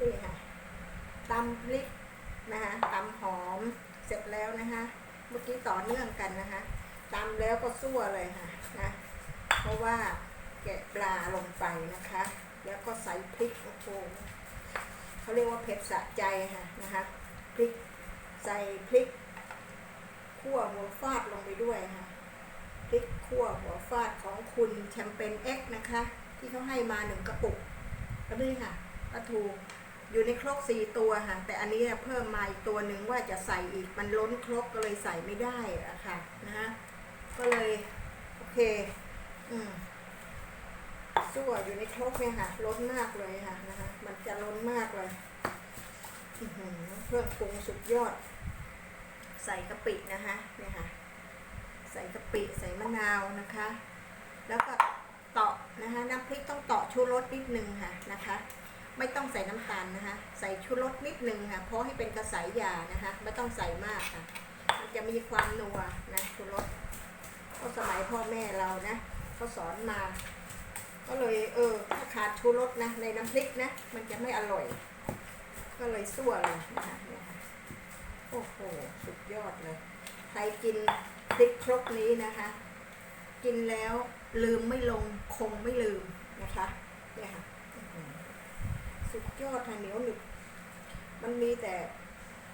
นี่ค่ะตำพริกนะคะตำหอมเสร็จแล้วนะคะเมื่อกี้ต่อเนื่องกันนะคะตำแล้วก็ซั่วเลยค่ะนะเพราะว่าแกะปลาลงไปนะคะ แล้วก็ใส่พริกโอ้โหเขาเรียกว่าเผ็ดสะใจค่ะนะคะพริกใส่พริกขั่วหัวฟาดลงไปด้วยค่ะพริกขั่วหัวฟาดของคุณแชมเปญเอ็กนะคะ ที่เขาให้มาหนึ่งกระปุกก็นี่ค่ะปลาทู อยู่ในครกสี่ตัวค่ะ แต่อันนี้เพิ่มมาอีกตัวหนึ่งว่าจะใส่อีกมันล้นครกก็เลยใส่ไม่ได้อะค่ะนะฮะก็เลยโอเค อืมซั่วอยู่ในครกเนี่ยค่ะล้นมากเลยค่ะนะคะ มันจะล้นมากเลยอื้อหือเครื่องปรุงสุดยอด ใส่กะปินะคะเนี่ยค่ะ ใส่กะปิใส่มะนาวนะคะ แล้วก็เตาะนะคะ น้ำพริกต้องเตาะชูรสนิดนึงค่ะนะคะ ไม่ต้องใส่น้ำตาลนะคะ ใส่ชูรสนิดนึงค่ะเพราะให้เป็นกระสายยานะคะ ไม่ต้องใส่มากค่ะ มันจะมีความนัวนะชูรสก็สมัยพ่อแม่เรานะเขาสอนมา ก็เลยเออถ้าขาดชูรสนะในน้ำพริกนะมันจะไม่อร่อย ก็เลยซั่วเลยนะคะเนี่ยค่ะโอ้โหสุดยอดเลย ใครกินพริกครกนี้นะคะ กินแล้วลืมไม่ลงคงไม่ลืมนะคะเนี่ยค่ะ สุดยอดค่ะเหนียวหนึบมันมีแต่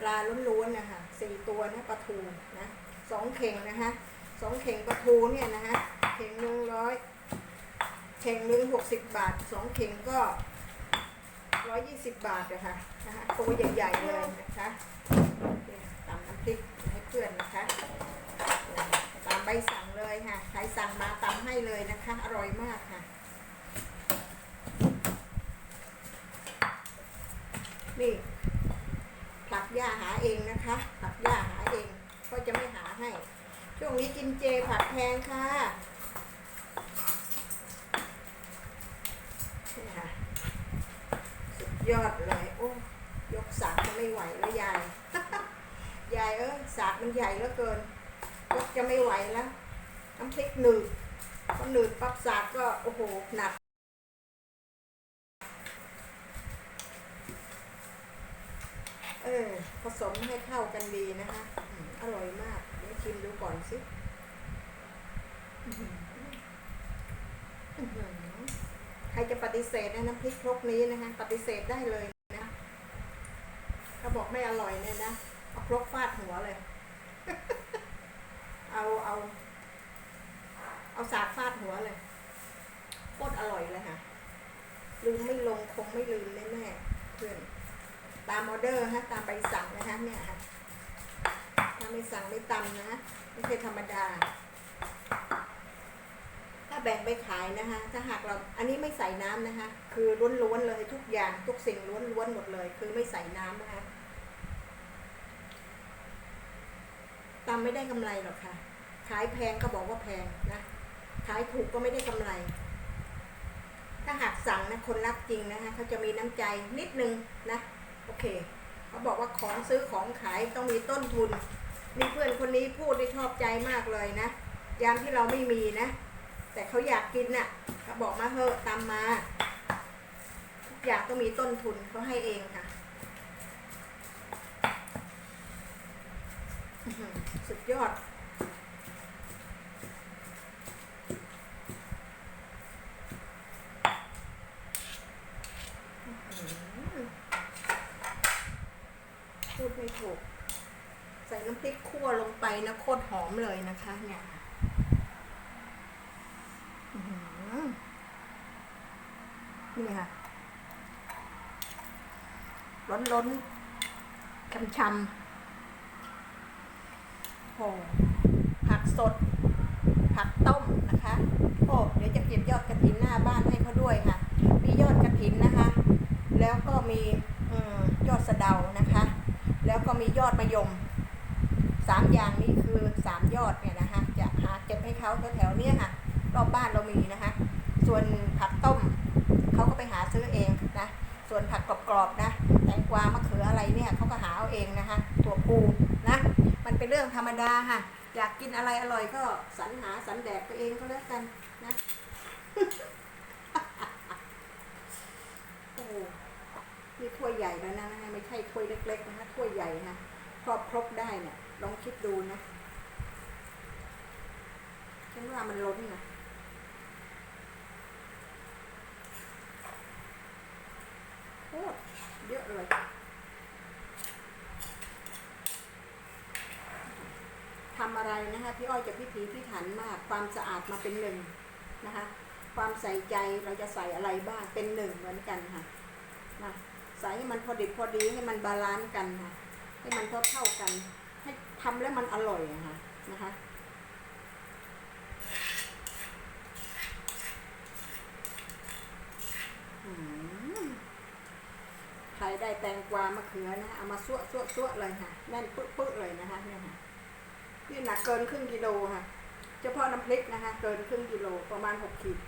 ปลาล้วนๆนะคะสี่ตัวนะปลาทูนะสองเข่งนะคะสองเข่งปลาทูเนี่ยนะคะเข่งหนึ่งร้อยเข่งหนึ่งหกสิบบาทสองเข่งก็ร้อยยี่สิบบาทนะคะนะคะตัวใหญ่ๆเลยนะคะตำน้ำพริกให้เพื่อนนะคะตามใบสั่งเลยค่ะใครสั่งมาตำให้เลยนะคะ อร่อยมากค่ะ นี่ผักหญ้าหาเองนะคะ ผักหญ้าหาเองก็จะไม่หาให้ ช่วงนี้กินเจผักแพงค่ะนี่ค่ะ สุดยอดเลยโอ้ยกสากจะไม่ไหวแล้วยาย ยายเอ้ยสากมันใหญ่เหลือเกินยกจะไม่ไหวแล้ว น้ำพริกหนืดพอหนืดปั๊บสากก็โอ้โหหนัก เออ ผสมให้เข้ากันดีนะคะอร่อยมากเดี๋ยวชิมดูก่อนสิใครจะปฏิเสธนะน้ำพริกครกนี้นะคะ ปฏิเสธได้เลยนะถ้าบอกไม่อร่อยเนี่ยนะเอาครกฟาดหัวเลย เอาเอา เอาสากฟาดหัวเลยโคตรอร่อยเลยค่ะลืมไม่ลงคงไม่ลืมแน่ๆเพื่อน ตามออเดอร์ฮะตามใบสั่งนะคะเนี่ยค่ะถ้าไม่สั่งไม่ตำนะไม่ใช่ธรรมดา ถ้าแบ่งไปขายนะคะถ้าหากเราอันนี้ไม่ใส่น้ำนะคะ คือล้วนๆเลยทุกอย่างทุกสิ่งล้วนๆหมดเลย คือไม่ใส่น้ำนะคะตำไม่ได้กำไรหรอกค่ะ ขายแพงก็บอกว่าแพงนะขายถูกก็ไม่ได้กำไร ถ้าหากสั่งนะคนรักจริงนะคะเขาจะมีน้ำใจนิดนึงนะ โอเค เขาบอกว่าของซื้อของขายต้องมีต้นทุน มีเพื่อนคนนี้พูดได้ชอบใจมากเลยนะ ยามที่เราไม่มีนะ แต่เขาอยากกินน่ะเขาบอกมาเถอะตามมาทุกอย่างต้องมีต้นทุนเขาให้เองค่ะ สุดยอด พูดไม่ถูก ใส่น้ำพริกคั่วลงไป นะโคตรหอมเลยนะคะเนี่ยนี่ค่ะ ล้นล้นๆชำชำโอ้ผักสด ผักต้มนะคะ โอ้เดี๋ยวจะเก็บยอดกระถินหน้าบ้านให้เขาด้วยค่ะ มียอดกระถินนะคะ แล้วก็มีอมยอดสะเดานะคะ แล้วก็มียอดมะยม สามอย่างนี้คือสามยอดเนี่ยนะคะจะหาเก็บให้เขาแถวๆเนี้ยค่ะรอบบ้านเรามีนะคะส่วนผักต้มเขาก็ไปหาซื้อเองนะส่วนผักกรอบๆนะแตงกวามะเขืออะไรเนี่ยเขาก็หาเอาเองนะคะถั่วปูนะมันเป็นเรื่องธรรมดาค่ะอยากกินอะไรอร่อยก็สรรหาสรรแดกไปเองก็แล้วกันนะโอ้นี่ถ้วยใหญ่แล้วนะนะคะไม่ใช่ถ้วยเล็กๆนะคะถ้วยใหญ่นะครอบครบได้เนี่ย ลองคิดดูนะฉันว่ามันล้นนะโคตรเยอะเลยทำอะไรนะคะพี่อ้อยจะพิถีพิถันมากความสะอาดมาเป็นหนึ่งนะคะ ความใส่ใจเราจะใส่อะไรบ้างเป็นหนึ่งเหมือนกันค่ะนะใส่ให้มันพอดิบพอดีให้มันบาลานซ์กันค่ะให้มันเท่าเท่ากัน ทำแล้วมันอร่อยอะค่ะนะคะอืมใครได้แตงกวามะเขือนะเอามาซั่วซั่วซั่วเลยค่ะแน่นปึ๊กปึ๊กเลยนะคะเนี่ยค่ะนี่หนักเกินครึ่งกิโลค่ะ เฉพาะน้ำพริกนะคะ เกินครึ่งกิโลประมาณหกขีด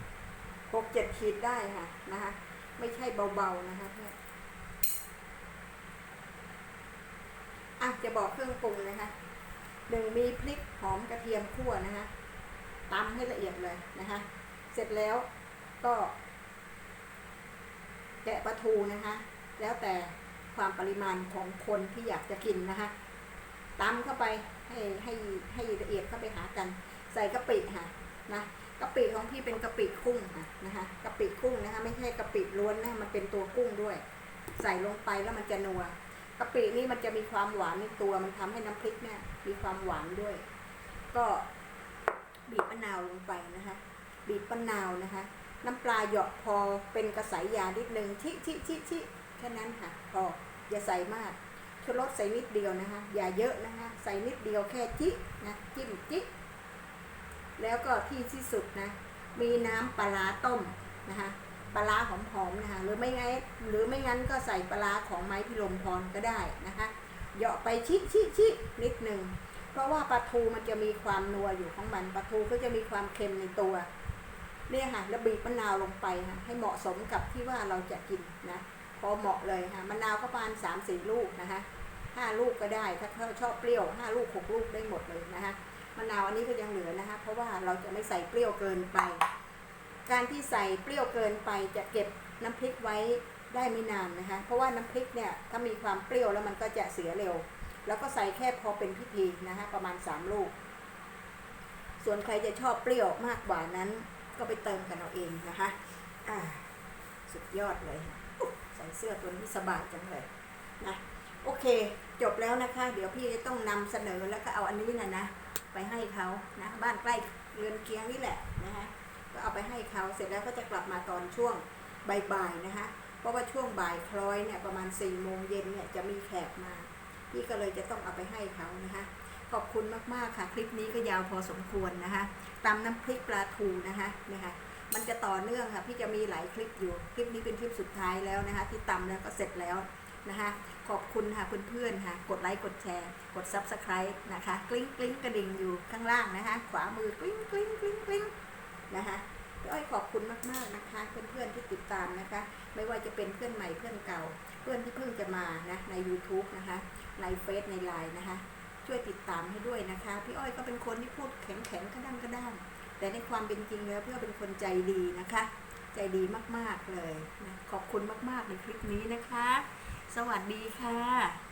หกเจ็ดขีดได้ค่ะนะคะไม่ใช่เบาๆนะคะเนี่ยอะจะบอกเครื่องปรุงนะคะ หนึ่งมีพริกหอมกระเทียมคั่วนะคะตำให้ละเอียดเลยนะคะเสร็จแล้วก็แกะปลาทูนะคะแล้วแต่ความปริมาณของคนที่อยากจะกินนะคะตำเข้าไปให้ให้ให้ละเอียดเข้าไปหากัน ใส่กะปิค่ะนะกะปิของพี่เป็นกะปิกุ้งค่ะนะคะกะปิกุ้งนะคะไม่ใช่กะปิล้วนนะมันเป็นตัวกุ้งด้วย ใส่ลงไปแล้วมันจะนัว กะปินี่มันจะมีความหวานในตัวมันทำให้น้ำพริกเนี่ยมีความหวานด้วย ก็บีบมะนาวลงไปนะคะ บีบมะนาวนะคะ น้ำปลาเหยาะพอเป็นกระสายยานิดนึงชิชิชิชิแค่นั้นค่ะพออย่าใส่มากชูรสใส่นิดเดียวนะคะ อย่าเยอะนะคะ ใส่นิดเดียวแค่จินะจิ้มจิแล้วก็ที่ที่สุดนะ มีน้ำปลาต้มนะคะ ปลาร้าหอมๆนะคะหรือไม่ไงนหรือไม่งั้นก็ใส่ปลาร้าของไม้พิรมพรก็ได้นะคะเหยาะไปชิชิชินิดหนึ่งเพราะว่าปลาทูมันจะมีความนัวอยู่ของมันปลาทูก็จะมีความเค็มในตัวเนี่ยค่ะแล้วบีบมะนาวลงไปค่ะให้เหมาะสมกับที่ว่าเราจะกินนะพอเหมาะเลยค่ะมะนาวก็ประมาณสามสี่ลูกนะคะห้าลูกก็ได้ถ้าเขาชอบเปรี้ยวห้าลูกหกลูกได้หมดเลยนะคะมะนาวอันนี้ก็ยังเหลือนะคะเพราะว่าเราจะไม่ใส่เปรี้ยวเกินไป การที่ใส่เปรี้ยวเกินไปจะเก็บน้ำพริกไว้ได้ไม่นานนะคะ เพราะว่าน้ำพริกเนี่ยถ้ามีความเปรี้ยวแล้วมันก็จะเสียเร็ว แล้วก็ใส่แค่พอเป็นพิธีนะคะประมาณสามลูก ส่วนใครจะชอบเปรี้ยวมากกว่านั้น ก็ไปเติมกันเอาเองนะคะอ่าสุดยอดเลยค่ะอุ๊ยใส่เสื้อตัวนี้สบายจังเลยนะโอเค จบแล้วนะคะ เดี๋ยวพี่จะต้องนำเสนอแล้วก็เอาอันนี้นะนะไปให้เขานะบ้านใกล้เรือนเคียงนี่แหละนะคะ ก็เอาไปให้เขาเสร็จแล้วก็จะกลับมาตอนช่วงบ่ายๆนะคะ เพราะว่าช่วงบ่ายคล้อยเนี่ยประมาณ4ี่โมงเย็นเนี่ยจะมีแขกมา พี่ก็เลยจะต้องเอาไปให้เขานะคะ ขอบคุณมากๆค่ะ คลิปนี้ก็ยาวพอสมควรนะคะตำน้ำพริกปลาทูนะคะนะคะมันจะต่อเนื่องค่ะพี่จะมีหลายคลิปอยู่ คลิปนี้เป็นคลิปสุดท้ายแล้วนะคะ ที่ตำแล้วก็เสร็จแล้วนะคะขอบคุณค่ะเพื่อนๆค่ะ กดไลค์กดแชร์ กด subscribe นะคะ กลิ้งกลิ้งกระดิ่งอยู่ข้างล่างนะคะ ขวามือกลิ้งกลิ้งกลิ้งกลิ้ง นะคะพี่อ้อยขอบคุณมากๆนะคะ เพื่อนๆที่ติดตามนะคะ ไม่ว่าจะเป็นเพื่อนใหม่เพื่อนเก่า เพื่อนที่เพิ่งจะมานะใน YouTube นะคะ ในเฟซในไลน์นะคะ ช่วยติดตามให้ด้วยนะคะ พี่อ้อยก็เป็นคนที่พูดแข็งแข็งๆกระด้างกระด้างแต่ในความเป็นจริงแล้วเพื่อเป็นคนใจดีนะคะ ใจดีมากๆเลยนะขอบคุณมากๆในคลิปนี้นะคะ สวัสดีค่ะ